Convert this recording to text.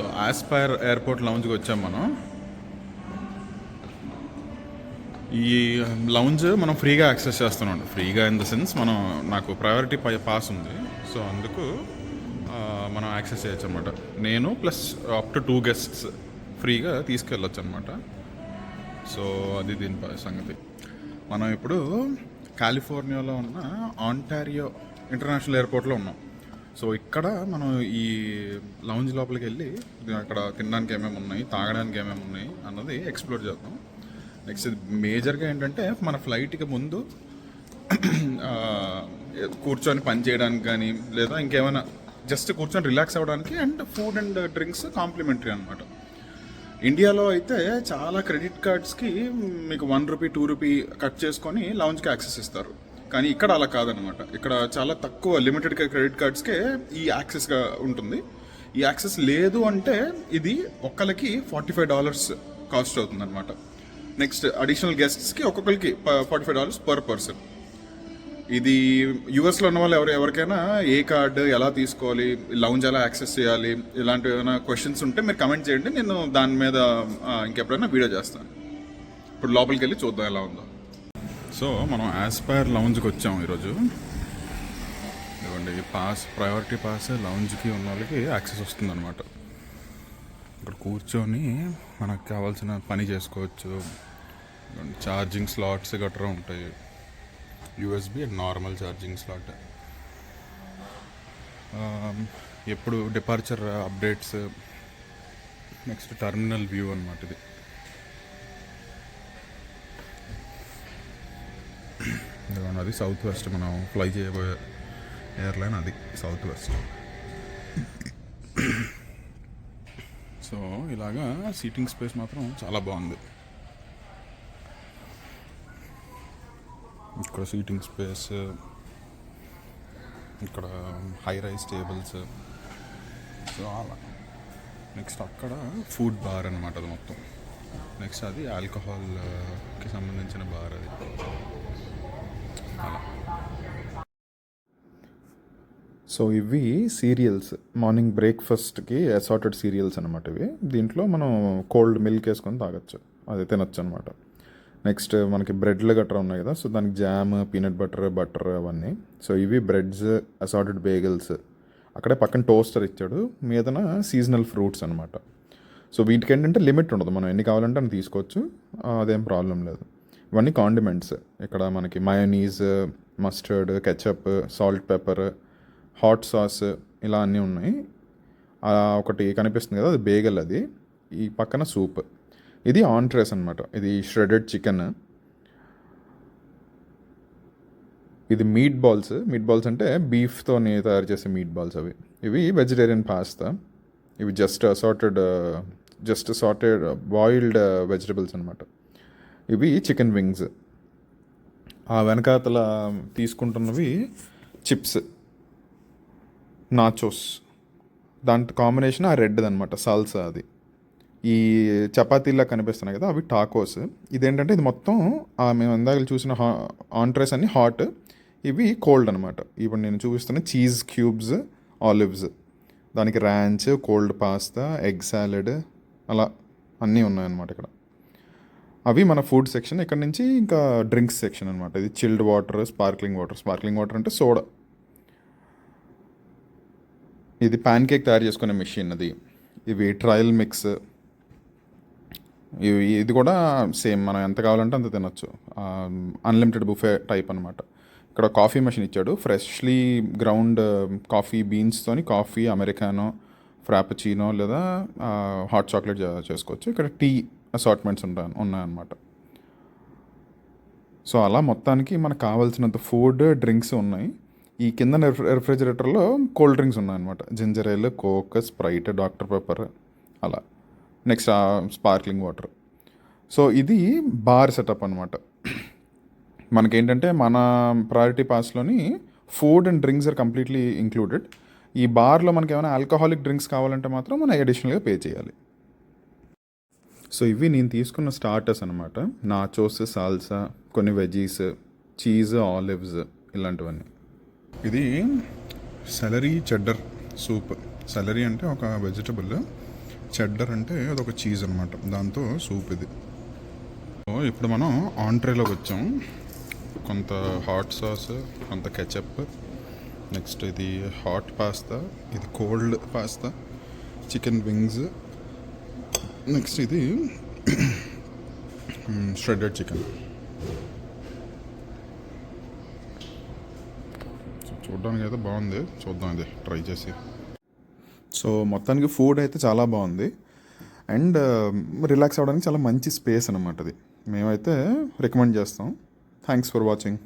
So Aspire airport లౌంజ్కి వచ్చాం మనం. ఈ um, లౌంజ్ మనం ఫ్రీగా యాక్సెస్ చేస్తున్నాం ఫ్రీగా ఇన్ ద సెన్స్ మనం నాకు ప్రయారిటీ పై పాస్ ఉంది. సో అందుకు మనం యాక్సెస్ చేయొచ్చు అనమాట నేను plus up to two guests ఫ్రీగా తీసుకెళ్ళొచ్చు అనమాట సో అది దీని సంగతి. మనం ఇప్పుడు కాలిఫోర్నియాలో ఉన్న ఆంటారియో ఇంటర్నేషనల్ ఎయిర్పోర్ట్లో ఉన్నాం. సో ఇక్కడ మనం ఈ లౌంజ్ లోపలికి వెళ్ళి అక్కడ తినడానికి ఏమేమి ఉన్నాయి తాగడానికి ఏమేమి ఉన్నాయి అన్నది ఎక్స్ప్లోర్ చేద్దాం. నెక్స్ట్ మేజర్గా ఏంటంటే మన ఫ్లైట్కి ముందు కూర్చొని పని చేయడానికి కానీ లేదా ఇంకేమైనా జస్ట్ కూర్చొని రిలాక్స్ అవ్వడానికి and food and drinks complimentary అనమాట ఇండియాలో అయితే చాలా క్రెడిట్ కార్డ్స్కి మీకు one rupee two rupee cut చేసుకొని లౌంజ్కి యాక్సెస్ ఇస్తారు. కానీ ఇక్కడ అలా కాదనమాట ఇక్కడ చాలా తక్కువ లిమిటెడ్ క్రెడిట్ కార్డ్స్కే ఈ యాక్సెస్గా ఉంటుంది. ఈ యాక్సెస్ లేదు అంటే ఇది ఒక్కరికి ఫార్టీ ఫైవ్ డాలర్స్ కాస్ట్ అవుతుంది అనమాట నెక్స్ట్ అడిషనల్ గెస్ట్స్కి ఒక్కొక్కరికి forty five dollars per person ఇది యుఎస్లో ఉన్న వాళ్ళు ఎవరు ఎవరికైనా ఏ కార్డు ఎలా తీసుకోవాలి లౌంజ్ ఎలా యాక్సెస్ చేయాలి ఇలాంటి ఏమైనా క్వశ్చన్స్ ఉంటే మీరు కమెంట్ చేయండి. నేను దాని మీద ఇంకెప్పుడైనా వీడియో చేస్తాను. ఇప్పుడు లోపలికి వెళ్ళి చూద్దాం ఎలా ఉందో. సో మనం యాస్పైర్ లౌంజ్కి వచ్చాం ఈరోజు. ఇవ్వండి ఈ పాస్ ప్రయారిటీ పాస్ లౌంజ్కి ఉన్న వాళ్ళకి యాక్సెస్ వస్తుంది అనమాట ఇక్కడ కూర్చొని మనకు కావాల్సిన పని చేసుకోవచ్చు. ఛార్జింగ్ స్లాట్స్ గట్రా ఉంటాయి. USB and normal charging slot ఎప్పుడు departure updates next terminal view అనమాట ఇది. ఇదిగోండి అది సౌత్ వెస్ట్ మనం ఫ్లై చేయబోయే ఎయిర్లైన్ అది సౌత్ వెస్ట్. సో ఇలాగా సీటింగ్ స్పేస్ మాత్రం చాలా బాగుంది. ఇక్కడ సీటింగ్ స్పేస్ ఇక్కడ హై రైస్ టేబుల్స్ సో అలా. నెక్స్ట్ అక్కడ ఫుడ్ బార్ అనమాట అది మొత్తం. నెక్స్ట్ అది ఆల్కహాల్కి సంబంధించిన బార్ అది. అలా సో ఇవి సీరియల్స్. మార్నింగ్ బ్రేక్ఫాస్ట్కి అసార్టెడ్ సీరియల్స్ అనమాట ఇవి. దీంట్లో మనం కోల్డ్ మిల్క్ వేసుకొని తాగొచ్చు. అది తినొచ్చు అనమాట నెక్స్ట్ మనకి బ్రెడ్లు గట్రా ఉన్నాయి కదా సో దానికి జామ్ పీనట్ బటర్ బటర్ అవన్నీ. సో ఇవి బ్రెడ్స్ అసార్టెడ్ బేగల్స్ అక్కడే పక్కన టోస్టర్ ఇచ్చాడు. మీదన సీజనల్ ఫ్రూట్స్ అనమాట సో వీటికి ఏంటంటే లిమిట్ ఉండదు. మనం ఎన్ని కావాలంటే అన్ని తీసుకోవచ్చు. అదేం ప్రాబ్లం లేదు. ఇవన్నీ కాండిమెంట్స్ ఇక్కడ మనకి mayonnaise mustard ketchup salt pepper hot sauce ఇలా అన్నీ ఉన్నాయి. ఒకటి కనిపిస్తుంది కదా అది బేగల్ అది. ఈ పక్కన సూప్ ఇది ఆంట్రేస్ అనమాట ఇది ష్రెడెడ్ చికెన్ ఇది మీట్ బాల్స్ మీట్ బాల్స్ అంటే బీఫ్తో తయారు చేసే మీట్ బాల్స్ అవి. ఇవి వెజిటేరియన్ పాస్తా ఇవి just assorted just sorted boiled vegetables అనమాట ఇవి చికెన్ వింగ్స్. ఆ వెనకాతల తీసుకుంటున్నవి చిప్స్. నాచోస్. దాంట్లో కాంబినేషన్ ఆ రెడ్ అనమాట సాల్సా అది. ఈ చపాతీలా కనిపిస్తున్నాయి కదా అవి టాకోస్. ఇదేంటంటే ఇది మొత్తం మేము ఇందాక చూసిన హా ఆంట్రేస్ అన్ని హాట్. ఇవి కోల్డ్ అనమాట ఇప్పుడు నేను చూపిస్తున్న చీజ్ క్యూబ్స్ ఆలివ్స్. దానికి ranch cold pasta egg salad అలా అన్నీ ఉన్నాయన్నమాట ఇక్కడ. అవి మన ఫుడ్ సెక్షన్ ఇక్కడ నుంచి ఇంకా డ్రింక్స్ సెక్షన్ అనమాట ఇది chilled water sparkling water sparkling water అంటే సోడా ఇది ప్యాన్ కేక్ తయారు చేసుకునే మెషిన్ అది. ఇవి ట్రయల్ మిక్స్ ఇవి ఇది కూడా సేమ్ మనం ఎంత కావాలంటే అంత తినొచ్చు. అన్లిమిటెడ్ బుఫే టైప్ అనమాట ఇక్కడ కాఫీ మెషిన్ ఇచ్చాడు. ఫ్రెష్లీ గ్రౌండ్ కాఫీ బీన్స్తోని కాఫీ అమెరికానో ఫ్రాపచీనో లేదా హాట్ చాక్లెట్ చేసుకోవచ్చు. ఇక్కడ టీ అసార్ట్మెంట్స్ ఉంటాయి ఉన్నాయన్నమాట. సో అలా మొత్తానికి మనకు కావాల్సినంత ఫుడ్ డ్రింక్స్ ఉన్నాయి. ఈ కింద రిఫ్రిజిరేటర్లో కోల్డ్ డ్రింక్స్ ఉన్నాయన్నమాట. Ginger ale Coke Sprite Doctor Pepper అలా. నెక్స్ట్ స్పార్క్లింగ్ వాటర్ సో ఇది బార్ సెటప్ అనమాట మనకేంటంటే మన priority పాస్లోని food and drinks are completely included ఈ బార్లో మనకి ఏమైనా ఆల్కహాలిక్ డ్రింక్స్ కావాలంటే మాత్రం మనం అడిషనల్గా పే చేయాలి. సో ఇవి నేను తీసుకున్న స్టార్టర్స్ అనమాట నాచోస్ సాల్సా కొన్ని వెజీస్ చీజ్ ఆలివ్స్ ఇలాంటివన్నీ. ఇది సెలరీ చెడ్డర్ సూప్ సెలరీ అంటే ఒక వెజిటబుల్ చెడ్డర్ అంటే అదొక చీజ్ అనమాట దాంతో సూప్ ఇది. సో ఇప్పుడు మనం ఆంట్రేలోకి వచ్చాం. కొంత హాట్ సాస్ కొంత కెచప్ నెక్స్ట్ ఇది హాట్ పాస్తా ఇది cold pasta chicken wings next ఇది ష్రెడెడ్ చికెన్ చూడడానికి అయితే బాగుంది చూద్దాం ఇది ట్రై చేసి. సో మొత్తానికి ఫుడ్ అయితే చాలా బాగుంది. అండ్ రిలాక్స్ అవ్వడానికి చాలా మంచి స్పేస్ అనమాట అది. మేమైతే రికమెండ్ చేస్తాం. Thanks for watching